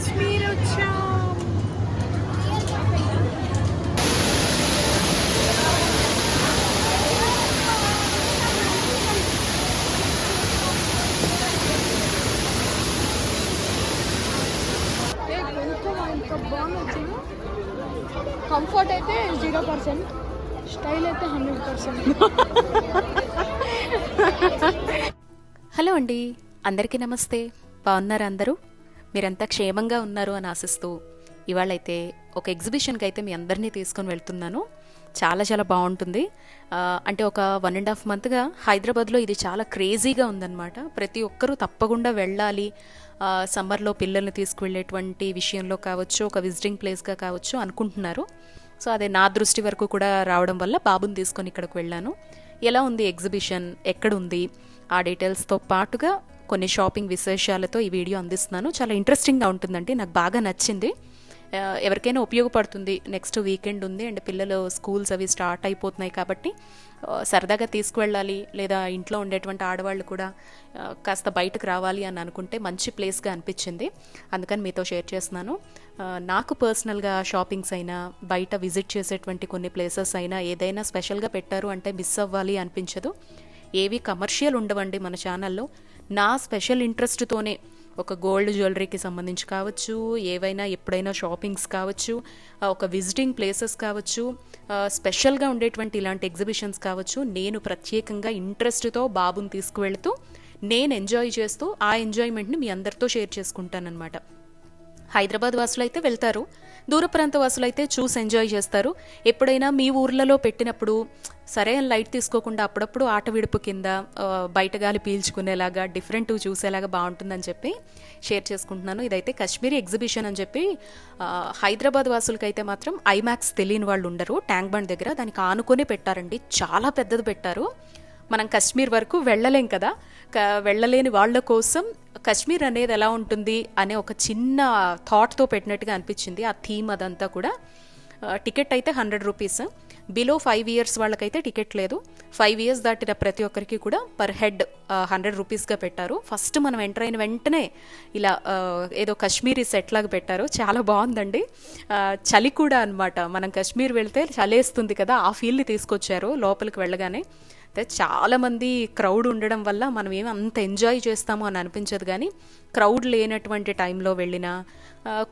కాశ్మీర్ వచ్చాం. కంఫర్ట్ అయితే zero percent style అయితే హండ్రెడ్ పర్సెంట్. హలో అండి అందరికీ నమస్తే. బాగున్నారా అందరూ? మీరంతా క్షేమంగా ఉన్నారు అని ఆశిస్తూ ఇవాళైతే ఒక ఎగ్జిబిషన్కి అయితే మీ అందరినీ తీసుకొని వెళ్తున్నాను. చాలా చాలా బాగుంటుంది. అంటే ఒక వన్ అండ్ హాఫ్ మంత్గా హైదరాబాద్లో ఇది చాలా క్రేజీగా ఉందన్నమాట. ప్రతి ఒక్కరూ తప్పకుండా వెళ్ళాలి. సమ్మర్లో పిల్లల్ని తీసుకువెళ్ళేటువంటి విషయంలో కావచ్చు ఒక విజిటింగ్ ప్లేస్గా కావచ్చు అనుకుంటున్నారు. సో అదే నా దృష్టి వరకు కూడా రావడం వల్ల బాబుని తీసుకొని ఇక్కడికి వెళ్ళాను. ఎలా ఉంది ఎగ్జిబిషన్? ఎక్కడుంది? ఆ డీటెయిల్స్తో పాటుగా కొన్ని షాపింగ్ విశేషాలతో ఈ వీడియో అందిస్తున్నాను. చాలా ఇంట్రెస్టింగ్గా ఉంటుందండి. నాకు బాగా నచ్చింది. ఎవరికైనా ఉపయోగపడుతుంది. నెక్స్ట్ వీకెండ్ ఉంది అండ్ పిల్లలు స్కూల్స్ అవి స్టార్ట్ అయిపోతున్నాయి కాబట్టి సరదాగా తీసుకువెళ్ళాలి లేదా ఇంట్లో ఉండేటువంటి ఆడవాళ్ళు కూడా కాస్త బయటకు రావాలి అని అనుకుంటే మంచి ప్లేస్గా అనిపించింది. అందుకని మీతో షేర్ చేస్తున్నాను. నాకు పర్సనల్గా షాపింగ్స్ అయినా బయట విజిట్ చేసేటువంటి కొన్ని ప్లేసెస్ అయినా ఏదైనా స్పెషల్గా పెట్టారు అంటే మిస్ అవ్వాలి అనిపించదు. ఏవి కమర్షియల్ ఉండవండి మన ఛానల్లో నా స్పెషల్ ఇంట్రెస్ట్తోనే ఒక గోల్డ్ జ్యువెలరీకి సంబంధించి కావచ్చు ఏవైనా ఎప్పుడైనా షాపింగ్స్ కావచ్చు ఒక విజిటింగ్ ప్లేసెస్ కావచ్చు స్పెషల్గా ఉండేటువంటి ఇలాంటి ఎగ్జిబిషన్స్ కావచ్చు నేను ప్రత్యేకంగా ఇంట్రెస్ట్తో బాబుని తీసుకువెళ్తూ నేను ఎంజాయ్ చేస్తూ ఆ ఎంజాయ్మెంట్ని మీ అందరితో షేర్ చేసుకుంటానన్నమాట. హైదరాబాద్ వాసులు అయితే వెళ్తారు. దూర ప్రాంత వాసులు అయితే చూసి ఎంజాయ్ చేస్తారు. ఎప్పుడైనా మీ ఊర్లలో పెట్టినప్పుడు సరే లైట్ తీసుకోకుండా అప్పుడప్పుడు ఆట విడుపు కింద బయట గాలి పీల్చుకునేలాగా డిఫరెంట్ చూసేలాగా బాగుంటుందని చెప్పి షేర్ చేసుకుంటున్నాను. ఇదైతే కశ్మీరీ ఎగ్జిబిషన్ అని చెప్పి హైదరాబాద్ వాసులకైతే మాత్రం ఐమాక్స్ తెలియని వాళ్ళు ఉండరు. ట్యాంక్ బండ్ దగ్గర దానికి ఆనుకొని పెట్టారండి. చాలా పెద్దది పెట్టారు. మనం కశ్మీర్ వరకు వెళ్ళలేం కదా. వెళ్ళలేని వాళ్ళ కోసం కశ్మీర్ అనేది ఎలా ఉంటుంది అనే ఒక చిన్న థాట్తో పెట్టినట్టుగా అనిపించింది. ఆ థీమ్ అదంతా కూడా. టికెట్ అయితే hundred rupees. Below five years వాళ్ళకైతే టికెట్ లేదు. ఫైవ్ ఇయర్స్ దాటిన ప్రతి ఒక్కరికి కూడా పర్ హెడ్ హండ్రెడ్ రూపీస్గా పెట్టారు. ఫస్ట్ మనం ఎంటర్ అయిన వెంటనే ఇలా ఏదో కశ్మీరీ సెట్ లాగా పెట్టారు. చాలా బాగుందండి. చలి కూడా అనమాట మనం కశ్మీర్ వెళ్తే చలేస్తుంది కదా ఆ ఫీల్ని తీసుకొచ్చారు లోపలికి వెళ్ళగానే. అయితే చాలామంది క్రౌడ్ ఉండడం వల్ల మనం ఏమి అంత ఎంజాయ్ చేస్తామో అని అనిపించదు కానీ క్రౌడ్ లేనటువంటి టైంలో వెళ్ళినా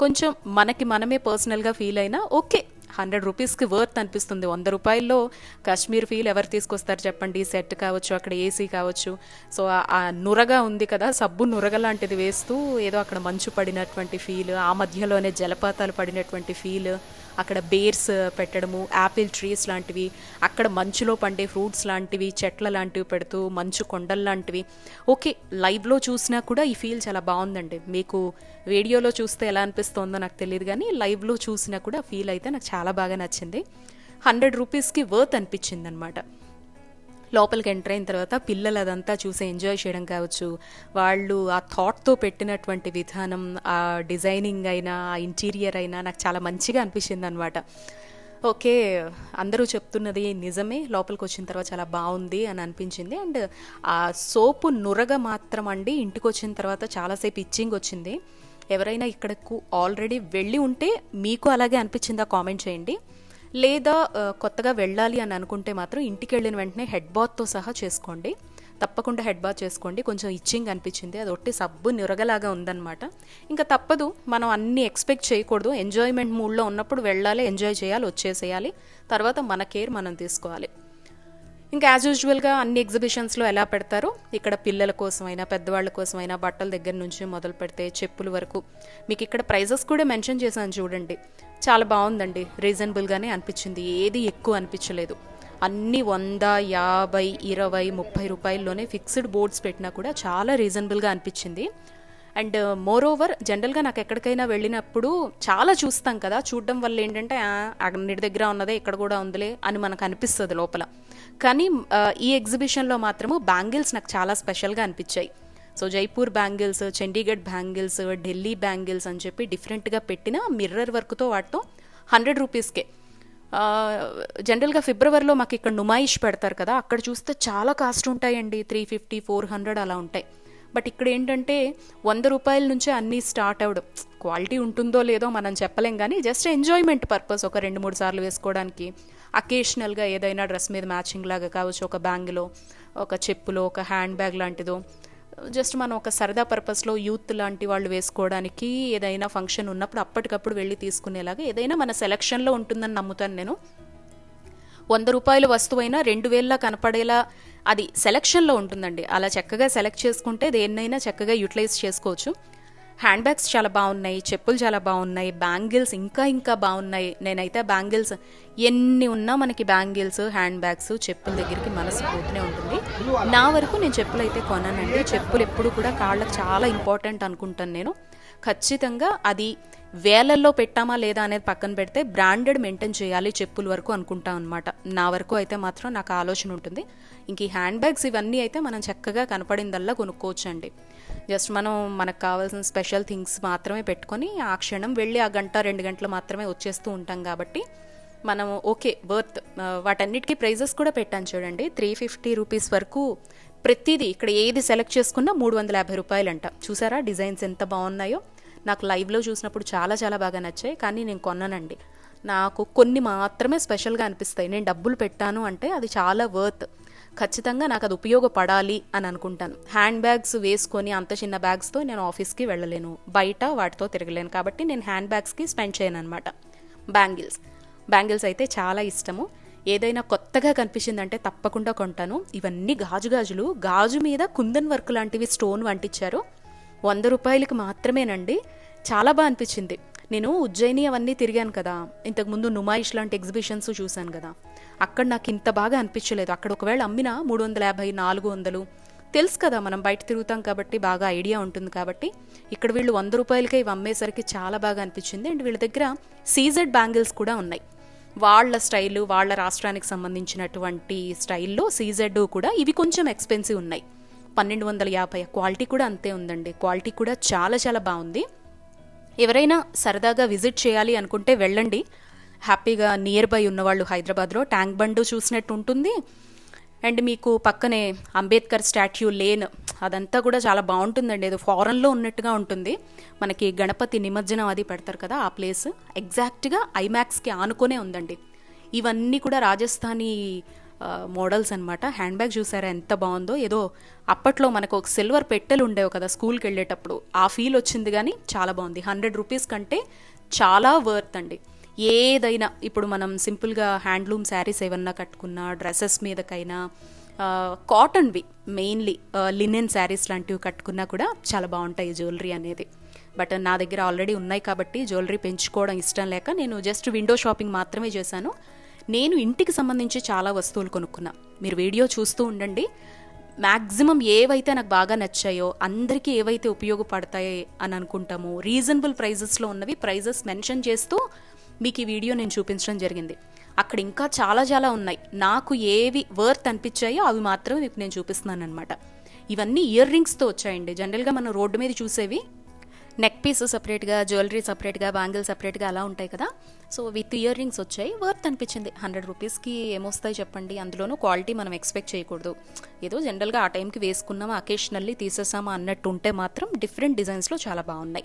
కొంచెం మనకి మనమే పర్సనల్గా ఫీల్ అయినా ఓకే హండ్రెడ్ రూపీస్కి వర్త్ అనిపిస్తుంది. వంద రూపాయల్లో కాశ్మీర్ ఫీల్ ఎవరు తీసుకొస్తారు చెప్పండి. సెట్ కావచ్చు అక్కడ ఏసీ కావచ్చు. సో ఆ నురగా ఉంది కదా సబ్బు నురగ లాంటిది వేస్తూ ఏదో అక్కడ మంచు పడినటువంటి ఫీల్ ఆ మధ్యలోనే జలపాతాలు పడినటువంటి ఫీల్ అక్కడ బేర్స్ పెట్టడము యాపిల్ ట్రీస్ లాంటివి అక్కడ మంచులో పండే ఫ్రూట్స్ లాంటివి చెట్ల లాంటివి పెడుతూ మంచు కొండలు లాంటివి. ఓకే లైవ్లో చూసినా కూడా ఈ ఫీల్ చాలా బాగుందండి. మీకు వీడియోలో చూస్తే ఎలా అనిపిస్తుందో నాకు తెలియదు కానీ లైవ్లో చూసినా కూడా ఫీల్ అయితే నాకు చాలా బాగా నచ్చింది. హండ్రెడ్ రూపీస్కి వర్త్ అనిపించింది అనమాట లోపలికి ఎంటర్ అయిన తర్వాత పిల్లలు అదంతా చూసి ఎంజాయ్ చేయడం కావచ్చు. వాళ్ళు ఆ థాట్తో పెట్టినటువంటి విధానం ఆ డిజైనింగ్ అయినా ఆ ఇంటీరియర్ అయినా నాకు చాలా మంచిగా అనిపించింది అనమాట ఓకే అందరూ చెప్తున్నది నిజమే లోపలికి వచ్చిన తర్వాత చాలా బాగుంది అని అనిపించింది. అండ్ ఆ సోపు నురగ మాత్రం అండి ఇంటికి వచ్చిన తర్వాత చాలాసేపు ఇచ్చింగ్ వచ్చింది. ఎవరైనా ఇక్కడకు ఆల్రెడీ వెళ్ళి ఉంటే మీకు అలాగే అనిపించిందా కామెంట్ చేయండి. లేదా కొత్తగా వెళ్ళాలి అని అనుకుంటే మాత్రం ఇంటికి వెళ్ళిన వెంటనే హెడ్ బాత్తో సహా చేసుకోండి. తప్పకుండా హెడ్ బాత్ చేసుకోండి. కొంచెం ఇచ్చింగ్ అనిపించింది. అది ఒట్టి సబ్బు నిరగలాగా ఉందన్నమాట. ఇంకా తప్పదు. మనం అన్ని ఎక్స్పెక్ట్ చేయకూడదు. ఎంజాయ్మెంట్ మూడ్లో ఉన్నప్పుడు వెళ్ళాలి ఎంజాయ్ చేయాలి వచ్చేసేయాలి. తర్వాత మన కేర్ మనం తీసుకోవాలి. ఇంకా యాజ్ యూజువల్గా అన్ని ఎగ్జిబిషన్స్లో ఎలా పెడతారో? ఇక్కడ పిల్లల కోసమైనా పెద్దవాళ్ళ కోసమైనా బట్టల దగ్గర నుంచి మొదలు పెడితే చెప్పుల వరకు. మీకు ఇక్కడ ప్రైజెస్ కూడా మెన్షన్ చేశాను చూడండి. చాలా బాగుందండి. రీజనబుల్గానే అనిపించింది. ఏది ఎక్కువ అనిపించలేదు. అన్ని వంద యాభై ఇరవై ముప్పై రూపాయల్లోనే ఫిక్స్డ్ బోర్డ్స్ పెట్టినా కూడా చాలా రీజనబుల్గా అనిపించింది. అండ్ మోర్ ఓవర్ జనరల్గా నాకు ఎక్కడికైనా వెళ్ళినప్పుడు చాలా చూస్తాం కదా. చూడడం వల్ల ఏంటంటే "ఆ, అన్నిటి దగ్గర ఉన్నదే ఇక్కడ కూడా ఉందిలే అని మనకు అనిపిస్తుంది లోపల. కానీ ఈ ఎగ్జిబిషన్లో మాత్రము బ్యాంగిల్స్ నాకు చాలా స్పెషల్గా అనిపించాయి. So Jaipur bangles Chandigarh bangles Delhi bangles అని చెప్పి డిఫరెంట్గా పెట్టిన మిర్రర్ వర్క్తో వాటితో హండ్రెడ్ రూపీస్కే. జనరల్గా ఫిబ్రవరిలో మాకు ఇక్కడ నుమాయిష్ పెడతారు కదా అక్కడ చూస్తే చాలా కాస్ట్ ఉంటాయండి. త్రీ ఫిఫ్టీ ఫోర్ హండ్రెడ్ అలా ఉంటాయి. బట్ ఇక్కడ ఏంటంటే వంద రూపాయల నుంచే అన్నీ స్టార్ట్ అవ్వడం. క్వాలిటీ ఉంటుందో లేదో మనం చెప్పలేం కానీ జస్ట్ ఎంజాయ్మెంట్ పర్పస్ ఒక రెండు మూడు సార్లు వేసుకోవడానికి. అకేషనల్గా ఏదైనా డ్రెస్ మీద మ్యాచింగ్ లాగా కావచ్చు ఒక బ్యాంగిలో ఒక చెప్పులో ఒక హ్యాండ్ బ్యాగ్ లాంటిదో జస్ట్ మనం ఒక సరదా పర్పస్లో యూత్ లాంటి వాళ్ళు వేసుకోవడానికి ఏదైనా ఫంక్షన్ ఉన్నప్పుడు అప్పటికప్పుడు వెళ్ళి తీసుకునేలాగా ఏదైనా మన సెలక్షన్లో ఉంటుందని నమ్ముతాను నేను. వంద రూపాయల వస్తువైనా రెండు వేలలా కనపడేలా అది సెలక్షన్లో ఉంటుందండి. అలా చక్కగా సెలెక్ట్ చేసుకుంటే దేన్నైనా చక్కగా యూటిలైజ్ చేసుకోవచ్చు. హ్యాండ్ బ్యాగ్స్ చాలా బాగున్నాయి చెప్పులు చాలా బాగున్నాయి బ్యాంగిల్స్ ఇంకా ఇంకా బాగున్నాయి. నేనైతే బ్యాంగిల్స్ ఎన్ని ఉన్నా మనకి బ్యాంగిల్స్ హ్యాండ్ బ్యాగ్స్ చెప్పుల దగ్గరికి మనసు పోతూనే ఉంటుంది. నా వరకు నేను చెప్పులు అయితే కొనానండి చెప్పులు ఎప్పుడు కూడా కాళ్ళకు చాలా ఇంపార్టెంట్ అనుకుంటాను నేను. ఖచ్చితంగా అది వేలల్లో పెట్టామా లేదా అనేది పక్కన పెడితే బ్రాండెడ్ మెయింటైన్ చేయాలి చెప్పుల వరకు అనుకుంటాం అనమాట నా వరకు అయితే మాత్రం నాకు ఆలోచన ఉంటుంది. ఇంక ఈ హ్యాండ్ బ్యాగ్స్ ఇవన్నీ అయితే మనం చక్కగా కనపడిందల్లా కొనుక్కోవచ్చండి. జస్ట్ మనం మనకు కావాల్సిన స్పెషల్ థింగ్స్ మాత్రమే పెట్టుకొని ఆ క్షణం వెళ్ళి ఆ గంట రెండు గంటలు మాత్రమే వచ్చేస్తూ ఉంటాం కాబట్టి మనం ఓకే వర్త్ వాటన్నిటికీ ప్రైజెస్ కూడా పెట్టాను చూడండి. త్రీ ఫిఫ్టీ రూపీస్ వరకు ప్రతిదీ ఇక్కడ ఏది సెలెక్ట్ చేసుకున్నా మూడు వందల యాభై రూపాయలంట. చూసారా డిజైన్స్ ఎంత బాగున్నాయో? నాకు లైవ్లో చూసినప్పుడు చాలా చాలా బాగా నచ్చాయి. కానీ నేను కొన్నానండి. నాకు కొన్ని మాత్రమే స్పెషల్గా అనిపిస్తాయి. నేను డబ్బులు పెట్టాను అంటే అది చాలా వర్త్ ఖచ్చితంగా నాకు అది ఉపయోగపడాలి అని అనుకుంటాను. హ్యాండ్ బ్యాగ్స్ వేసుకొని అంత చిన్న బ్యాగ్స్తో నేను ఆఫీస్కి వెళ్ళలేను. బయట వాటితో తిరగలేను. కాబట్టి నేను హ్యాండ్ బ్యాగ్స్కి స్పెండ్ చేయను అనమాట బ్యాంగిల్స్. బ్యాంగిల్స్ అయితే చాలా ఇష్టము. ఏదైనా కొత్తగా కనిపించిందంటే తప్పకుండా కొంటాను. ఇవన్నీ గాజు గాజులు. గాజు మీద కుందన్ వర్క్ లాంటివి స్టోన్ వంటించారు వంద రూపాయలకి మాత్రమేనండి. చాలా బాగా అనిపించింది. నేను ఉజ్జయిని అవన్నీ తిరిగాను కదా. ఇంతకుముందు నుమాయిష్ లాంటి ఎగ్జిబిషన్స్ చూశాను కదా. అక్కడ నాకు ఇంత బాగా అనిపించలేదు. అక్కడ ఒకవేళ అమ్మినా మూడు వందల యాభై నాలుగు వందలు. తెలుసు కదా మనం బయట తిరుగుతాం కాబట్టి బాగా ఐడియా ఉంటుంది కాబట్టి ఇక్కడ వీళ్ళు వంద రూపాయలకే ఇవి అమ్మేసరికి చాలా బాగా అనిపించింది. అండ్ వీళ్ళ దగ్గర సీజెడ్ బ్యాంగిల్స్ కూడా ఉన్నాయి. వాళ్ళ స్టైలు వాళ్ళ రాష్ట్రానికి సంబంధించినటువంటి స్టైల్లో సీజెడ్ కూడా ఇవి కొంచెం ఎక్స్పెన్సివ్ ఉన్నాయి. పన్నెండు వందల యాభై క్వాలిటీ కూడా అంతే ఉందండి. క్వాలిటీ కూడా చాలా చాలా బాగుంది. ఎవరైనా సరదాగా విజిట్ చేయాలి అనుకుంటే వెళ్ళండి. హ్యాపీగా నియర్ బై ఉన్నవాళ్ళు హైదరాబాద్లో. ట్యాంక్ బండ్ చూసినట్టు ఉంటుంది. అండ్ మీకు పక్కనే అంబేద్కర్ స్టాట్యూ లేన్ అదంతా కూడా చాలా బాగుంటుందండి. ఏదో ఫారెన్లో ఉన్నట్టుగా ఉంటుంది. మనకి గణపతి నిమజ్జనం అది పెడతారు కదా ఆ ప్లేస్ ఎగ్జాక్ట్గా ఐమాక్స్కి ఆనుకొనే ఉందండి. ఇవన్నీ కూడా రాజస్థానీ మోడల్స్ అనమాట హ్యాండ్ బ్యాగ్ చూసారా ఎంత బాగుందో. ఏదో అప్పట్లో మనకు ఒక సిల్వర్ పెట్టెలు ఉండేవి కదా స్కూల్కి వెళ్ళేటప్పుడు. ఆ ఫీల్ వచ్చింది కానీ చాలా బాగుంది. హండ్రెడ్ రూపీస్ కంటే చాలా వర్త్ అండి. ఏదైనా ఇప్పుడు మనం సింపుల్గా హ్యాండ్లూమ్ శారీస్ ఏమన్నా కట్టుకున్నా డ్రెస్సెస్ మీదకైనా కాటన్వి మెయిన్లీ లినెన్ శారీస్ లాంటివి కట్టుకున్నా కూడా చాలా బాగుంటాయి జ్యువెలరీ అనేది. బట్ నా దగ్గర ఆల్రెడీ ఉన్నాయి కాబట్టి జ్యువెలరీ పెంచుకోవడం ఇష్టం లేక నేను జస్ట్ విండో షాపింగ్ మాత్రమే చేశాను. నేను ఇంటికి సంబంధించి చాలా వస్తువులు కొనుక్కున్నా. మీరు వీడియో చూస్తూ ఉండండి. మ్యాక్సిమం ఏవైతే నాకు బాగా నచ్చాయో అందరికీ ఏవైతే ఉపయోగపడతాయి అని అనుకుంటామో రీజనబుల్ ప్రైజెస్లో ఉన్నవి ప్రైజెస్ మెన్షన్ చేస్తూ మీకు ఈ వీడియో నేను చూపించడం జరిగింది. అక్కడ ఇంకా చాలా చాలా ఉన్నాయి. నాకు ఏవి వర్త్ అనిపించాయో అవి మాత్రమే మీకు నేను చూపిస్తున్నాను అనమాట ఇవన్నీ ఇయర్ రింగ్స్తో వచ్చాయండి. జనరల్గా మనం రోడ్డు మీద చూసేవి నెక్ పీస్ సపరేట్గా జ్యువెలరీ సపరేట్గా బ్యాంగిల్ సపరేట్గా అలా ఉంటాయి కదా. సో విత్ ఇయర్ రింగ్స్ వచ్చాయి. వర్త్ అనిపించింది. హండ్రెడ్ రూపీస్కి ఏమొస్తాయి చెప్పండి? అందులోనూ క్వాలిటీ మనం ఎక్స్పెక్ట్ చేయకూడదు. ఏదో జనరల్గా ఆ టైంకి వేసుకున్నామా అకేషనల్లీ తీసేసామా అన్నట్టు ఉంటే మాత్రం డిఫరెంట్ డిజైన్స్లో చాలా బాగున్నాయి.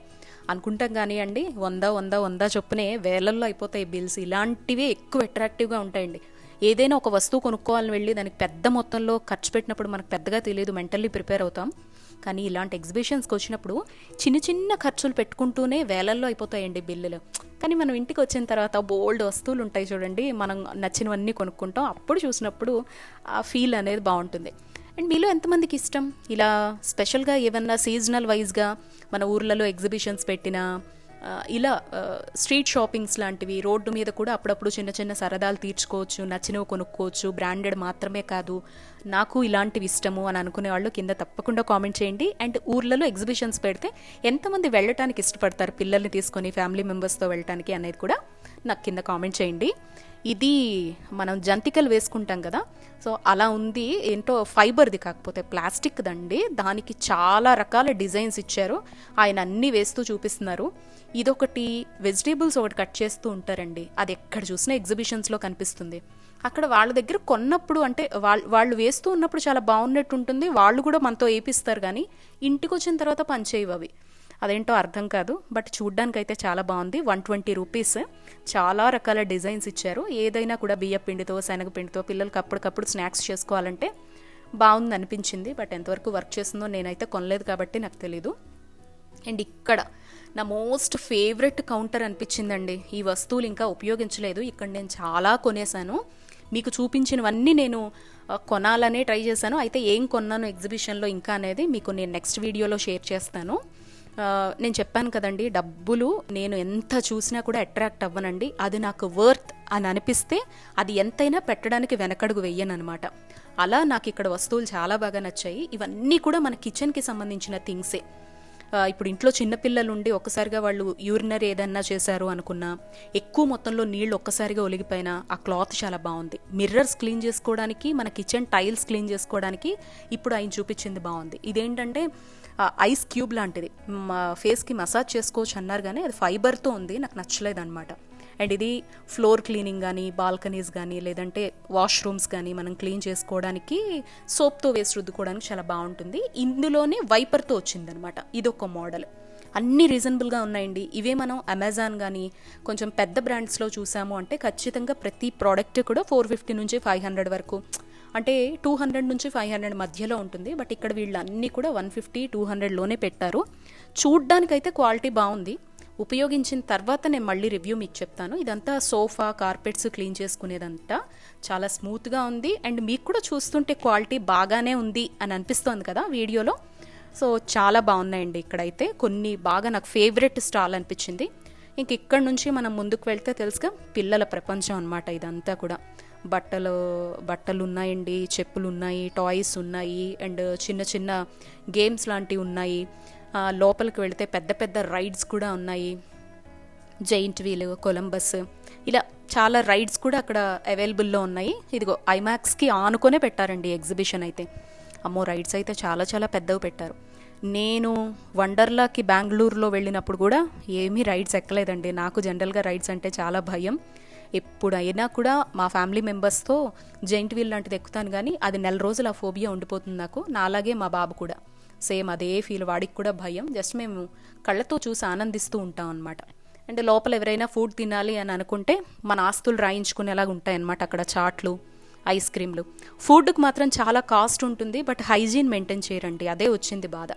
అనుకుంటాం కానీ అండి వంద వంద వంద చొప్పునే వేలల్లో అయిపోతాయి బిల్స్. ఇలాంటివే ఎక్కువ అట్రాక్టివ్గా ఉంటాయండి. ఏదైనా ఒక వస్తువు కొనుక్కోవాలని వెళ్ళి దానికి పెద్ద మొత్తంలో ఖర్చు పెట్టినప్పుడు మనకు పెద్దగా తెలియదు మెంటల్లీ ప్రిపేర్ అవుతాం. కానీ ఇలాంటి ఎగ్జిబిషన్స్కి వచ్చినప్పుడు చిన్న చిన్న ఖర్చులు పెట్టుకుంటూనే వేలల్లో అయిపోతాయండి బిల్లులు. కానీ మనం ఇంటికి వచ్చిన తర్వాత బోల్డ్ వస్తువులు ఉంటాయి చూడండి మనం నచ్చినవన్నీ కొనుక్కుంటాం. అప్పుడు చూసినప్పుడు ఆ ఫీల్ అనేది బాగుంటుంది. అండ్ మీలో ఎంతమందికి ఇష్టం? ఇలా స్పెషల్గా ఏమన్నా సీజనల్ వైజ్గా మన ఊర్లలో ఎగ్జిబిషన్స్ పెట్టినా ఇలా స్ట్రీట్ షాపింగ్స్ లాంటివి రోడ్డు మీద కూడా అప్పుడప్పుడు చిన్న చిన్న సరదాలు తీర్చుకోవచ్చు నచ్చినవి కొనుక్కోవచ్చు బ్రాండెడ్ మాత్రమే కాదు. నాకు ఇలాంటివి ఇష్టము అని అనుకునే వాళ్ళు కింద తప్పకుండా కామెంట్ చేయండి. అండ్ ఊర్లలో ఎగ్జిబిషన్స్ పెడితే ఎంతమంది వెళ్ళటానికి ఇష్టపడతారు పిల్లల్ని తీసుకొని ఫ్యామిలీ మెంబర్స్తో వెళ్ళటానికి అనేది కూడా నాకు కింద కామెంట్ చేయండి. ఇది మనం జంతికలు వేసుకుంటాం కదా సో అలా ఉంది. ఏంటో ఫైబర్ది కాకపోతే ప్లాస్టిక్ దండి దానికి చాలా రకాల డిజైన్స్ ఇచ్చారు. ఆయన అన్నీ వేస్తూ చూపిస్తున్నారు. ఇదొకటి వెజిటేబుల్స్ ఒకటి కట్ చేస్తూ ఉంటారండి. అది ఎక్కడ చూసినా ఎగ్జిబిషన్స్లో కనిపిస్తుంది. అక్కడ వాళ్ళ దగ్గర కొన్నప్పుడు అంటే వాళ్ళు వాళ్ళు వేస్తూ ఉన్నప్పుడు చాలా బాగున్నట్టు ఉంటుంది వాళ్ళు కూడా మనతో వేపిస్తారు కానీ ఇంటికి వచ్చిన తర్వాత పనిచేయవు అవి. అదేంటో అర్థం కాదు బట్ చూడ్డానికి అయితే చాలా బాగుంది. One twenty rupees. చాలా రకాల డిజైన్స్ ఇచ్చారు. ఏదైనా కూడా బియ్య పిండితో శనగపిండితో పిల్లలకి అప్పటికప్పుడు స్నాక్స్ చేసుకోవాలంటే బాగుంది అనిపించింది. బట్ ఎంతవరకు వర్క్ చేస్తుందో నేనైతే కొనలేదు కాబట్టి నాకు తెలీదు. అండ్ ఇక్కడ నా మోస్ట్ ఫేవరెట్ కౌంటర్ అనిపించిందండి. ఈ వస్తువులు ఇంకా ఉపయోగించలేదు. ఇక్కడ నేను చాలా కొనేసాను మీకు చూపించినవన్నీ నేను కొనాలనే ట్రై చేశాను. అయితే ఏం కొన్నాను ఎగ్జిబిషన్లో ఇంకా అనేది మీకు నేను నెక్స్ట్ వీడియోలో షేర్ చేస్తాను. నేను చెప్పాను కదండి డబ్బులు నేను ఎంత చూసినా కూడా అట్రాక్ట్ అవ్వనండి. అది నాకు వర్త్ అని అనిపిస్తే అది ఎంతైనా పెట్టడానికి వెనకడుగు వెయ్యను అనమాట అలా నాకు ఇక్కడ వస్తువులు చాలా బాగా నచ్చాయి. ఇవన్నీ కూడా మన కిచెన్కి సంబంధించిన థింగ్సే ఇప్పుడు ఇంట్లో చిన్నపిల్లలు ఉండి ఒక్కసారిగా వాళ్ళు యూరినరీ ఏదన్నా చేశారు అనుకున్నా ఎక్కువ మొత్తంలో నీళ్ళు ఒక్కసారిగా ఒలిగిపోయినా ఆ క్లాత్ చాలా బాగుంది. మిర్రర్స్ క్లీన్ చేసుకోవడానికి మన కిచెన్ టైల్స్ క్లీన్ చేసుకోవడానికి ఇప్పుడు ఆయన చూపించింది బాగుంది. ఇదేంటంటే ఐస్ క్యూబ్ లాంటిది. మా ఫేస్కి మసాజ్ చేసుకోవచ్చు అన్నారు కానీ అది ఫైబర్తో ఉంది నాకు నచ్చలేదు అనమాట అండ్ ఇది ఫ్లోర్ క్లీనింగ్ కానీ బాల్కనీస్ కానీ లేదంటే వాష్రూమ్స్ కానీ మనం క్లీన్ చేసుకోవడానికి సోప్తో వేసి రుద్దుకోవడానికి చాలా బాగుంటుంది. ఇందులోనే వైపర్తో వచ్చిందనమాట. ఇది ఒక మోడల్. అన్ని రీజనబుల్గా ఉన్నాయండి. ఇవే మనం అమెజాన్ కానీ కొంచెం పెద్ద బ్రాండ్స్లో చూసాము అంటే ఖచ్చితంగా ప్రతి ప్రోడక్ట్ కూడా ఫోర్ ఫిఫ్టీ నుంచి ఫైవ్ హండ్రెడ్ వరకు. అంటే టూ హండ్రెడ్ నుంచి ఫైవ్ హండ్రెడ్ మధ్యలో ఉంటుంది. బట్ ఇక్కడ వీళ్ళు అన్నీ కూడా వన్ ఫిఫ్టీ టూ హండ్రెడ్లోనే పెట్టారు. చూడ్డానికైతే క్వాలిటీ బాగుంది. ఉపయోగించిన తర్వాత నేను మళ్ళీ రివ్యూ మీకు చెప్తాను. ఇదంతా సోఫా కార్పెట్స్ క్లీన్ చేసుకునేదంతా చాలా స్మూత్గా ఉంది. అండ్ మీకు కూడా చూస్తుంటే క్వాలిటీ బాగానే ఉంది అని అనిపిస్తోంది కదా వీడియోలో. సో చాలా బాగున్నాయండి ఇక్కడైతే. కొన్ని బాగా నాకు ఫేవరెట్ స్టాల్ అనిపించింది. ఇంక ఇక్కడ నుంచి మనం ముందుకు వెళ్తే తెలుసుగా పిల్లల ప్రపంచం అనమాట ఇదంతా కూడా. బట్టలు బట్టలు ఉన్నాయండి చెప్పులు ఉన్నాయి టాయ్స్ ఉన్నాయి అండ్ చిన్న చిన్న గేమ్స్ లాంటివి ఉన్నాయి. లోపలికి వెళితే పెద్ద పెద్ద రైడ్స్ కూడా ఉన్నాయి. Giant wheel Columbus. ఇలా చాలా రైడ్స్ కూడా అక్కడ అవైలబుల్లో ఉన్నాయి. ఇదిగో ఐమాక్స్కి ఆనుకొనే పెట్టారండి ఎగ్జిబిషన్ అయితే. అమ్మో రైడ్స్ అయితే చాలా చాలా పెద్దవి పెట్టారు. నేను వండర్లాకి బెంగళూరులో వెళ్ళినప్పుడు కూడా ఏమీ రైడ్స్ ఎక్కలేదండి. నాకు జనరల్గా రైడ్స్ అంటే చాలా భయం. ఎప్పుడైనా కూడా మా ఫ్యామిలీ మెంబర్స్తో జైంట్ వీల్ లాంటిది ఎక్కుతాను కానీ అది నెల రోజులు ఆ ఫోబియా ఉండిపోతుంది నాకు. నాలాగే మా బాబు కూడా. సేమ్ అదే ఫీల్ వాడికి కూడా భయం. జస్ట్ మేము కళ్ళతో చూసి ఆనందిస్తూ ఉంటాం అనమాట అంటే లోపల ఎవరైనా ఫుడ్ తినాలి అని అనుకుంటే మన ఆస్తులు రాయించుకునేలాగా ఉంటాయన్నమాట అక్కడ చాట్లు ఐస్ క్రీమ్లు. ఫుడ్కి మాత్రం చాలా కాస్ట్ ఉంటుంది బట్ హైజీన్ మెయింటైన్ చేయరండి. అదే వచ్చింది బాధ.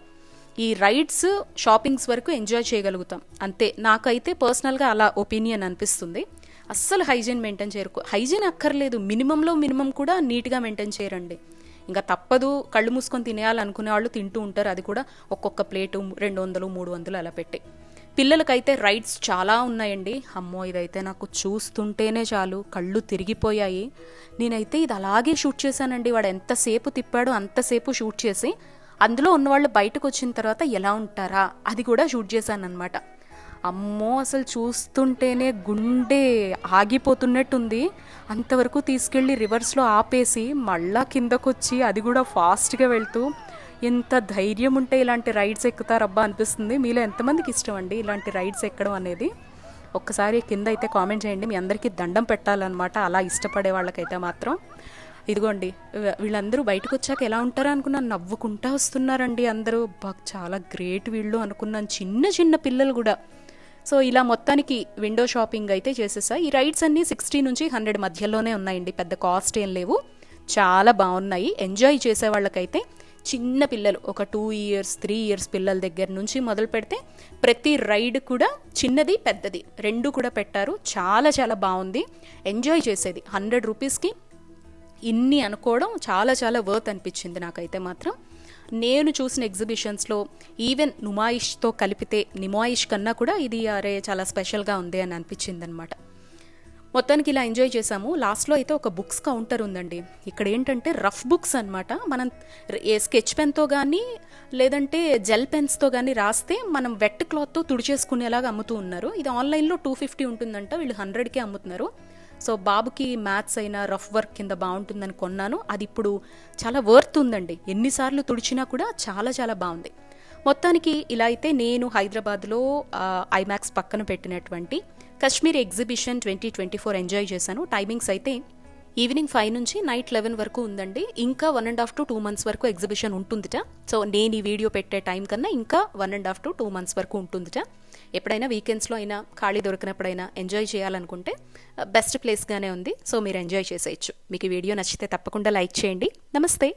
ఈ రైడ్స్ షాపింగ్స్ వరకు ఎంజాయ్ చేయగలుగుతాం. అంతే. నాకైతే పర్సనల్గా అలా ఒపీనియన్ అనిపిస్తుంది. అస్సలు హైజీన్ మెయింటైన్ చేయరు. హైజీన్ అక్కర్లేదు. మినిమంలో మినిమం కూడా నీట్గా మెయింటైన్ చేయరండి. ఇంకా తప్పదు కళ్ళు మూసుకొని తినేయాలనుకునే వాళ్ళు తింటూ ఉంటారు. అది కూడా ఒక్కొక్క ప్లేటు రెండు వందలు మూడు వందలు అలా పెట్టి. పిల్లలకైతే రైడ్స్ చాలా ఉన్నాయండి. అమ్మో ఇదైతే నాకు చూస్తుంటేనే చాలు. కళ్ళు తిరిగిపోయాయి. నేనైతే ఇది అలాగే షూట్ చేశానండి. వాడు ఎంతసేపు తిప్పాడో అంతసేపు షూట్ చేసి అందులో ఉన్నవాళ్ళు బయటకు వచ్చిన తర్వాత ఎలా ఉంటారా? అది కూడా షూట్ చేశానన్నమాట. అమ్మో అసలు చూస్తుంటేనే గుండె ఆగిపోతున్నట్టుంది. అంతవరకు తీసుకెళ్ళి రివర్స్లో ఆపేసి మళ్ళా కిందకొచ్చి అది కూడా ఫాస్ట్గా వెళ్తూ ఎంత ధైర్యం ఉంటే ఇలాంటి రైడ్స్ ఎక్కుతారబ్బా అనిపిస్తుంది. మీలో ఎంతమందికి ఇష్టం అండి ఇలాంటి రైడ్స్ ఎక్కడం అనేది? ఒక్కసారి కింద అయితే కామెంట్ చేయండి. మీ అందరికీ దండం పెట్టాలన్నమాట. అలా ఇష్టపడే వాళ్ళకైతే మాత్రం. ఇదిగోండి వీళ్ళందరూ బయటకు వచ్చాక ఎలా ఉంటారో అనుకున్నాను నవ్వుకుంటా వస్తున్నారండి అందరూ. బాగా చాలా గ్రేట్ వీళ్ళు అనుకున్నాను. చిన్న చిన్న పిల్లలు కూడా. సో ఇలా మొత్తానికి విండో షాపింగ్ అయితే చేసేసా. ఈ రైడ్స్ అన్నీ సిక్స్టీ నుంచి హండ్రెడ్ మధ్యలోనే ఉన్నాయండి. పెద్ద కాస్ట్ ఏం లేవు. చాలా బాగున్నాయి. ఎంజాయ్ చేసే వాళ్ళకైతే చిన్న పిల్లలు ఒక టూ ఇయర్స్ త్రీ ఇయర్స్ పిల్లల దగ్గర నుంచి మొదలు పెడితే ప్రతి రైడ్ కూడా చిన్నది పెద్దది రెండు కూడా పెట్టారు. చాలా చాలా బాగుంది. ఎంజాయ్ చేసేది. హండ్రెడ్ రూపీస్కి ఇన్ని అనుకోవడం చాలా చాలా వర్త్ అనిపించింది నాకైతే మాత్రం. నేను చూసిన ఎగ్జిబిషన్స్లో ఈవెన్ నుమాయిష్తో కలిపితే నిమాయిష్ కన్నా కూడా ఇది అరే చాలా స్పెషల్గా ఉంది అని అనిపించింది అనమాట మొత్తానికి ఇలా ఎంజాయ్ చేసాము లాస్ట్లో అయితే ఒక బుక్స్ కౌంటర్ ఉందండి. ఇక్కడ ఏంటంటే రఫ్ బుక్స్ అన్నమాట. మనం ఏ స్కెచ్ పెన్తో కానీ లేదంటే జెల్ పెన్స్తో కానీ రాస్తే మనం వెట్ క్లాత్తో తుడిచేసుకునేలాగా అమ్ముతూ ఉన్నారు. ఇది ఆన్లైన్లో టూ ఫిఫ్టీ ఉంటుందంట. వీళ్ళు హండ్రెడ్కే అమ్ముతున్నారు. సో బాబుకి మ్యాథ్స్ అయినా రఫ్ వర్క్ కింద బాగుంటుందని కొన్నాను. అది ఇప్పుడు చాలా వర్త్ ఉందండి. ఎన్నిసార్లు తుడిచినా కూడా చాలా చాలా బాగుంది. మొత్తానికి ఇలా అయితే నేను హైదరాబాద్లో ఐమాక్స్ పక్కన పెట్టినటువంటి Kashmir exhibition twenty twenty four enjoy చేశాను. టైమింగ్స్ అయితే ఈవినింగ్ ఫైవ్ నుంచి నైట్ లెవెన్ వరకు ఉందండి. ఇంకా one and half to two months వరకు ఎగ్జిబిషన్ ఉంటుందిట. సో నేను ఈ వీడియో పెట్టే టైం కన్నా ఇంకా one and half to two months వరకు ఉంటుందిట. ఎప్పుడైనా వీకెండ్స్లో అయినా ఖాళీ దొరికినప్పుడైనా ఎంజాయ్ చేయాలనుకుంటే బెస్ట్ ప్లేస్గానే ఉంది. సో మీరు ఎంజాయ్ చేసేయచ్చు. మీకు ఈ వీడియో నచ్చితే తప్పకుండా లైక్ చేయండి. నమస్తే.